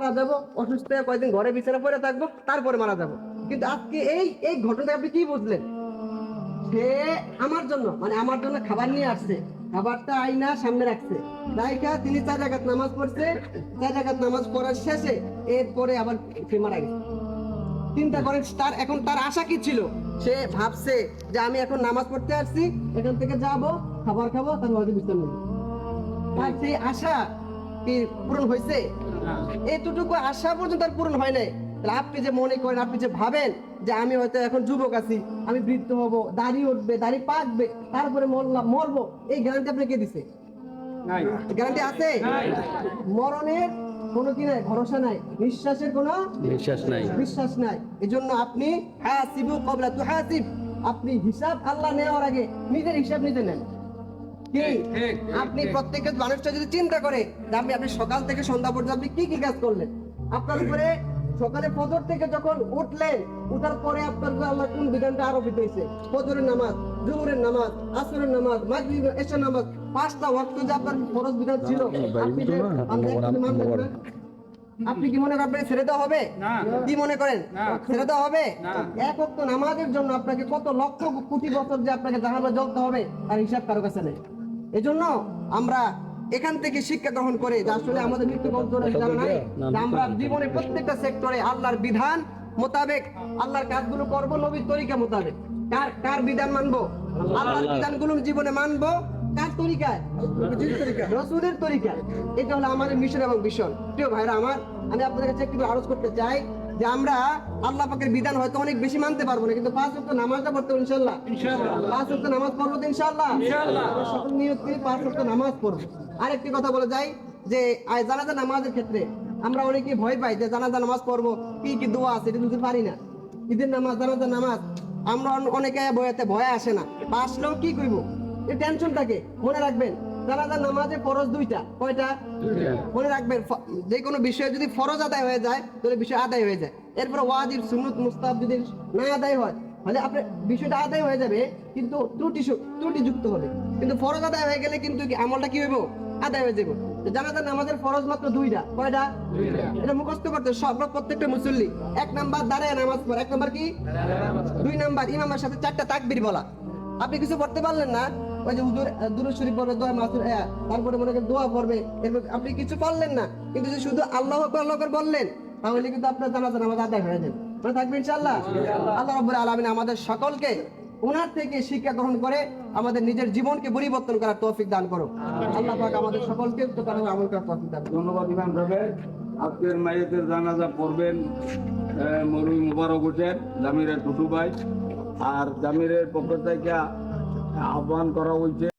মারা যাব, অসুস্থ হয়ে কয়েকদিন ঘরে বিছানা পড়ে থাকব, তারপরে মারা যাব। কিন্তু আজকে এই এই ঘটনা আপনি কি বুঝলেন? সে আমার জন্য মানে আমার জন্য খাবার নিয়ে আসছে, খাবারটা আইনা সামনে রাখছে। তিনি চার নামাজ পড়ছে, চার নামাজ পড়ার শেষে এরপরে আবার মারা গেছে। চিন্তা করেন, তার এখন তার আশা কি ছিল? সে ভাবছে যে আমি এখন নামাজ পড়তে আসছি, এখান থেকে যাব, খাবার খাব তার হয়তো বিশ্রাম নেব তার সেই আশা কি পূরণ হয়েছে? এতটুকু আশা পর্যন্ত তার পূরণ হয় নাই। তাহলে আপনি যে মনে করেন আপনি যে ভাবেন যে আমি হয়তো এখন যুবক আছি আমি বৃদ্ধ হব দাড়ি উঠবে দাড়ি পাকবে তারপরে মরলাম মরবো এই গ্যারান্টি আপনি কে দিছে? গ্যারান্টি আছে? মরণের কোনো কি নাই? ভরসা নাই? বিশ্বাসের কোনো বিশ্বাস নাই। বিশ্বাস নাই। এজন্য আপনি হাসিবু কবলা তু হাসিব। আপনি হিসাব আল্লাহ নেওয়ার আগে নিজের হিসাব নিজে নেন। কি? আপনি প্রত্যেকের মানুষটা যদি চিন্তা করে যে আপনি আপনি সকাল থেকে সন্ধ্যা পর্যন্ত আপনি কি কি কাজ করলেন? আপনার উপরে সকালে ফজর থেকে যখন উঠলেন উঠার পরে আপনার আল্লাহ কোন বিধানটা আরোপিত হয়েছে? ফজরের নামাজ নামাজ আসরের নামাজ মাগরিব এশার নামাজ পাঁচটা ওয়াক্ত যে আপনার ফরজ বিধান ছিল আপনি? আপনি কি মনে করেন আপনাকে ছেড়ে দেওয়া হবে? কি মনে করেন? ছেড়ে দেওয়া হবে? এক অক্ত নামাজের জন্য আপনাকে কত লক্ষ কোটি বছর যে আপনাকে জাহাজে জ্বলতে হবে তার হিসাব কারও কাছে নেই। এজন্য আমরা এখান থেকে শিক্ষা গ্রহণ করে যে আসলে আমাদের মৃত্যু আমরা জীবনে প্রত্যেকটা সেক্টরে আল্লাহর বিধান মোতাবেক আল্লাহর কাজগুলো করব নবীর তরিকা মোতাবেক। কার কার বিধান মানবো? আল্লাহর বিধানগুলো জীবনে মানবো। কার তরিকায়? রসুলের তরিকা এটা হলো আমাদের মিশন এবং মিশন প্রিয় ভাইরা আমার আমি আপনাদের কাছে একটু আরজ করতে চাই যে আমরা আল্লাহ পাকের বিধান হয়তো অনেক বেশি মানতে পারব না কিন্তু পাঁচ ওয়াক্ত নামাজটা পড়তে হবে ইনশাল্লাহ পাঁচ ওয়াক্ত নামাজ পড়ব তো ইনশাল্লাহ সকল নিয়ত করে পাঁচ ওয়াক্ত নামাজ পড়ব। আরেকটি কথা বলে যাই যে জানাজা নামাজের ক্ষেত্রে আমরা অনেকে ভয় পাই যে জানাজা নামাজ পড়ব কি কি দোয়া আছে এটা বুঝতে পারি না। ঈদের নামাজ জানাজা নামাজ আমরা অনেকে বইতে ভয় আসে না। আসলেও কি করব এই টেনশন থাকে মনে রাখবেন। জানাজা নামাজে ফরজ দুইটা কয়টা? মনে রাখবেন যে কোনো বিষয়ে যদি ফরজ আদায় হয়ে যায় তাহলে বিষয় আদায় হয়ে যায়। এরপর ওয়াজিব সুন্নত মুস্তাব যদি না আদায় হয় তাহলে আপনার বিষয়টা আদায় হয়ে যাবে কিন্তু ত্রুটি ত্রুটিযুক্ত হবে। কিন্তু ফরজ আদায় হয়ে গেলে কিন্তু আমলটা কি হইব? আদায় হয়ে যাবে নামাজের ফরজ মাত্র দুইটা কয়টা? এটা মুখস্থ করতে সব প্রত্যেকটা মুসল্লি এক নাম্বার দাঁড়ায় নামাজ পড়ে এক নাম্বার কি? দুই নাম্বার ইমামের সাথে চারটা তাকবির বলা। আপনি কিছু পড়তে পারলেন না? ওই যে হুজুর শরীফ পড়বে দোয়া মাসুর হ্যাঁ তারপরে মনে করেন দোয়া পড়বে। এরপর আপনি কিছু পারলেন না কিন্তু শুধু আল্লাহ বললেন তাহলে কিন্তু আপনার নামাজ আদায় হয়ে যাবে। মনে থাকবে ইনশাআল্লাহ? আল্লাহ রাব্বুল আলামিন আমাদের সকলকে ওনার থেকে শিক্ষা গ্রহণ করে আমাদের নিজের জীবনকে পরিবর্তন করার তৌফিক দান করো আল্লাহ পাক আমাদের সকলকে আমল করার তৌফিক দান ধন্যবাদ ইমাম সাহেব। আজকের মাইয়েতের জানাজা পড়বেন মরুই মুবারক হোসেন জামিরের টুটু ভাই। আর জামিরের পক্ষ থেকে আহ্বান করা হয়েছে।